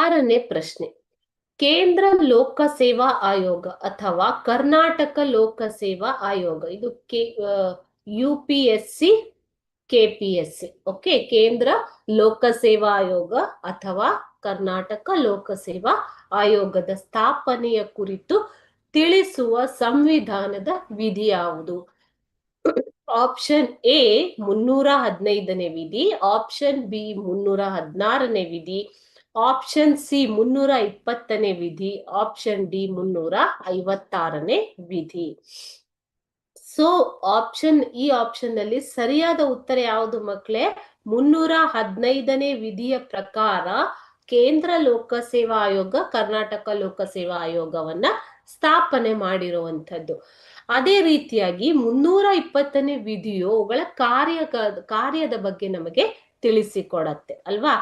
ಆರನೇ ಪ್ರಶ್ನೆ. ಕೇಂದ್ರ ಲೋಕಸೇವಾ ಆಯೋಗ ಅಥವಾ ಕರ್ನಾಟಕ ಲೋಕಸೇವಾ ಆಯೋಗ, ಇದು K U P S C K P S C okay ಕೇಂದ್ರ ಲೋಕಸೇವಾ ಆಯೋಗ ಅಥವಾ ಕರ್ನಾಟಕ ಲೋಕಸೇವಾ ಆಯೋಗದ ಸ್ಥಾಪನೆಯ ಕುರಿತು ತಿಳಿಸುವ ಸಂವಿಧಾನದ ವಿಧಿ ಯಾವುದು? ಆಪ್ಷನ್ ಎ, ಮುನ್ನೂರ ಹದಿನೈದನೇ ವಿಧಿ, ಆಪ್ಷನ್ ಬಿ, ಮುನ್ನೂರ ಹದಿನಾರನೇ ವಿಧಿ ಆಪ್ಷನ್ ಸಿ ಮುನ್ನೂರ ಇಪ್ಪತ್ತನೇ ವಿಧಿ ಆಪ್ಷನ್ ಡಿ ಮುನ್ನೂರ ಐವತ್ತಾರನೇ ವಿಧಿ. ಸೊ ಆಪ್ಷನ್ ಈ ಆಪ್ಷನ್ನಲ್ಲಿ ಸರಿಯಾದ ಉತ್ತರ ಯಾವುದು ಮಕ್ಕಳೇ ಮುನ್ನೂರ ಹದಿನೈದನೇ ವಿಧಿಯ ಪ್ರಕಾರ ಕೇಂದ್ರ ಲೋಕಸೇವಾ ಆಯೋಗ ಕರ್ನಾಟಕ ಲೋಕಸೇವಾ ಆಯೋಗವನ್ನ ಸ್ಥಾಪನೆ ಮಾಡಿರುವಂಥದ್ದು. ಅದೇ ರೀತಿಯಾಗಿ ಮುನ್ನೂರ ಇಪ್ಪತ್ತನೇ ವಿಧಿಯು, ಅವುಗಳ ಕಾರ್ಯ ಕಾರ್ಯದ ಬಗ್ಗೆ ನಮಗೆ ತಿಳಿಸಿಕೊಡತ್ತೆ, ಅಲ್ವಾ?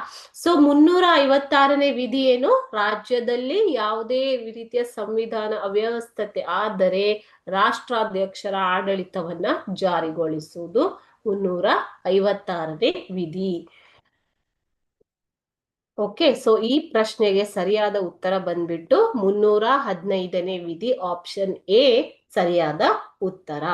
ಸೊ ಮುನ್ನೂರ ಐವತ್ತಾರನೇ ವಿಧಿ ಏನು? ರಾಜ್ಯದಲ್ಲಿ ಯಾವುದೇ ರೀತಿಯ ಸಂವಿಧಾನ ಅವ್ಯವಸ್ಥತೆ ಆದರೆ ರಾಷ್ಟ್ರಾಧ್ಯಕ್ಷರ ಆಡಳಿತವನ್ನ ಜಾರಿಗೊಳಿಸುವುದು ಮುನ್ನೂರ ಐವತ್ತಾರನೇ ವಿಧಿ. ಓಕೆ ಸೊ ಈ ಪ್ರಶ್ನೆಗೆ ಸರಿಯಾದ ಉತ್ತರ ಬಂದ್ಬಿಟ್ಟು ಮುನ್ನೂರ ಹದಿನೈದನೇ ವಿಧಿ ಆಪ್ಷನ್ ಎ ಸರಿಯಾದ ಉತ್ತರ.